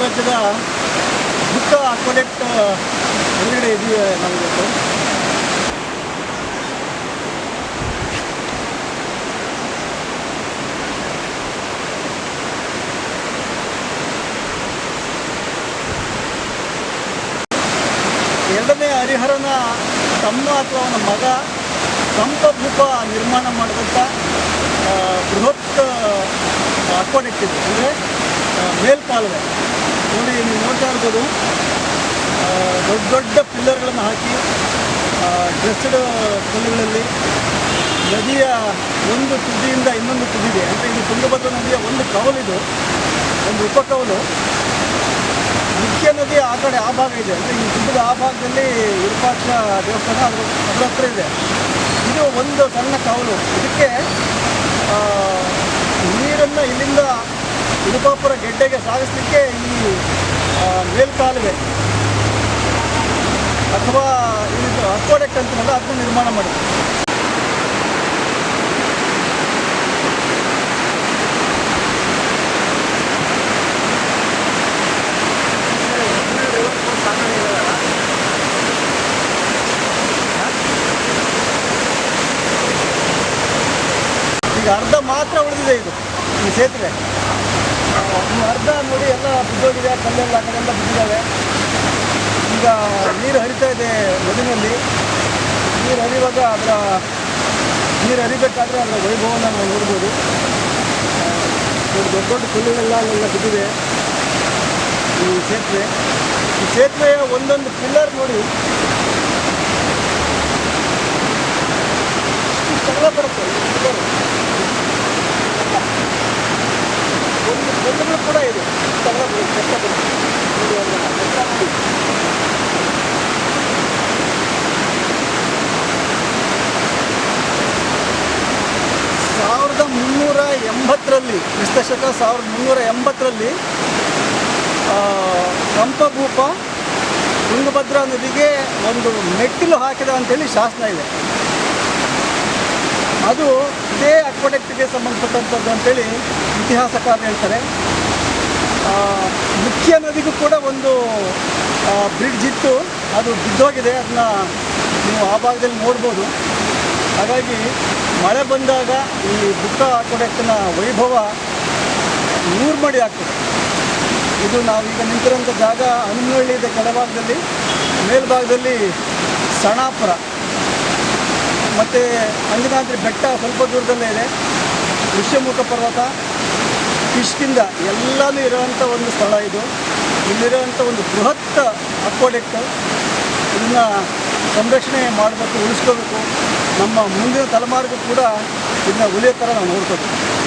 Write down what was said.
ಕರ್ನಾಟಕದ ಬುಕ್ಕ ಅಕ್ವಡೆಕ್ಟ್ ಎದುರುಗಡೆ ಇದೆಯೇ ನಮಗೆ ಎರಡನೇ ಹರಿಹರನ ತಮ್ಮ ಅಥವಾ ಅವನ ಮಗ ಸಂಪಭೂಪ ನಿರ್ಮಾಣ ಮಾಡಿದಂಥ ಬೃಹತ್ ಅಕ್ವಾಡೆಕ್ಟ್ ಇದೆ, ಅಂದರೆ ಮೇಲ್ಕಾಲುವೆ ನೋಡಿ ನೀವು ನೋಡ್ತಾ ಇರ್ಬೋದು ದೊಡ್ಡ ದೊಡ್ಡ ಪಿಲ್ಲರ್ಗಳನ್ನು ಹಾಕಿ ಡ್ರೆಸ್ಡ್ ಕಲ್ಲುಗಳಲ್ಲಿ ನದಿಯ ಒಂದು ತುದಿಯಿಂದ ಇನ್ನೊಂದು ತುದಿದೆ ಅಂದರೆ ಇದು ತುಂಗಭದ್ರಾ ನದಿಯ ಒಂದು ಕವಲಿದು ಒಂದು ಉಪಕವಲು. ಮುಖ್ಯ ನದಿ ಆ ಕಡೆ ಆ ಭಾಗ ಇದೆ, ಅಂದರೆ ಈ ಗುಡ್ಡದ ಆ ಭಾಗದಲ್ಲಿ ವಿರೂಪಾಕ್ಷ ದೇವಸ್ಥಾನ ಅದು ಅದರ ಹತ್ರ ಇದೆ. ಇದು ಒಂದು ಸಣ್ಣ ಕವಲು. ಇದಕ್ಕೆ ನೀರನ್ನು ಇಲ್ಲಿಂದ ವಿರುಪಾಪುರ ಗೆಡ್ಡೆಗೆ ಸಾಗಿಸ್ಲಿಕ್ಕೆ ಈ ಮೇಲ್ಕಾಲುವೆ ಅಥವಾ ಇದು ಅಕ್ವಾಡೆಕ್ಟ್ ಕಂತಿನಲ್ಲ ಅದನ್ನು ನಿರ್ಮಾಣ ಮಾಡಿದ್ರು. ಈಗ ಅರ್ಧ ಮಾತ್ರ ಉಳಿದಿದೆ ಇದು ಈ ಸೇತುವೆ ಇನ್ನು ಅರ್ಧ ನೋಡಿ ಎಲ್ಲ ಬಿದ್ದೋಗಿದೆ, ಕಲ್ಲೆಲ್ಲ ಆ ಕಡೆಲ್ಲ ಬಿದ್ದಿದ್ದಾವೆ. ಈಗ ನೀರು ಹರಿತಾ ಇದೆ ನದಿನಲ್ಲಿ. ನೀರು ಹರಿಯುವಾಗ ಅದರ ನೀರು ಹರಿಬೇಕಾದ್ರೆ ಅದರ ವೈಭವನ ನಾವು ನೋಡ್ಬೋದು. ದೊಡ್ಡ ದೊಡ್ಡ ಕಲ್ಲುಗಳೆಲ್ಲ ಅಲ್ಲೆಲ್ಲ ಬಿದ್ದಿದೆ. ಈ ಸೇತುವೆ. ಈ ಸೇತುವೆಯ ಒಂದೊಂದು ಪಿಲ್ಲರ್ ನೋಡಿ. ಬರುತ್ತೆ ಈ pillar. ಒಂದು ಕಲ್ಲುಗಳು ಕೂಡ ಇದೆ ಇಷ್ಟು ಅಗಲ ಬರುತ್ತೆ, ಬೆಟ್ಟ ಬರುತ್ತೆ. ನೋಡಿ ಅದನ್ನ, ಬೆಟ್ಟ ನೋಡಿ. ಸಾವಿರದ ಮುನ್ನೂರ ಎಂಬತ್ತರಲ್ಲಿ ಕ್ರಿಸ್ತಶಕ ಸಾವಿರದ ಮುನ್ನೂರ ಎಂಬತ್ತರಲ್ಲಿ ರಂಪಭೂಪ ತುಂಗಭದ್ರಾ ನದಿಗೆ ಒಂದು ಮೆಟ್ಟಿಲು ಹಾಕಿದ ಅಂತೇಳಿ ಶಾಸನ ಇದೆ. ಅದು ಇದೇ ಅಕ್ವಡೆಕ್ಟ್ಗೆ ಸಂಬಂಧಪಟ್ಟಂಥದ್ದು ಅಂತೇಳಿ ಇತಿಹಾಸಕಾರರು ಹೇಳ್ತಾರೆ. ಮುಖ್ಯ ನದಿಗೂ ಕೂಡ ಒಂದು ಬ್ರಿಡ್ಜ್ ಇತ್ತು. ಅದು ಬಿದ್ದೋಗಿದೆ. ಅದನ್ನ ನೀವು ಆ ಭಾಗದಲ್ಲಿ ನೋಡ್ಬೋದು. ಹಾಗಾಗಿ ಮಳೆ ಬಂದಾಗ ಈ ಬುಕ್ಕ ಅಕ್ವಡೆಕ್ಟ್ನ ವೈಭವ ನೂರು ಮಡಿ ಆಗ್ತದೆ. ಇದು ನಾವೀಗ ನಿಂತಿರೋಂಥ ಜಾಗ ಹನುಮನಹಳ್ಳಿ ಇದೆ ಕೆಳಭಾಗದಲ್ಲಿ, ಮೇಲ್ಭಾಗದಲ್ಲಿ ಸಣಾಪುರ. ಮತ್ತು ಅಂಜನಾದ್ರಿ ಬೆಟ್ಟ ಸ್ವಲ್ಪ ದೂರದಲ್ಲೇ ಇದೆ. ಋಷ್ಯಮುಖ ಪರ್ವತ ಕಿಷ್ಕಿಂದ ಎಲ್ಲನೂ ಇರುವಂಥ ಒಂದು ಸ್ಥಳ ಇದು. ಇಲ್ಲಿರುವಂಥ ಒಂದು ಬೃಹತ್ ಅಕ್ವಾಡೆಕ್ಟ್ ಇದನ್ನು ಸಂರಕ್ಷಣೆ ಮಾಡಬೇಕು ಉಳಿಸ್ಕೋಬೇಕು. ನಮ್ಮ ಮುಂದಿನ ತಲೆಮಾರಿಗೂ ಕೂಡ ಇದನ್ನ ಉಳಿಯೋ ಥರ ನಾವು ನೋಡ್ಕೋಬೇಕು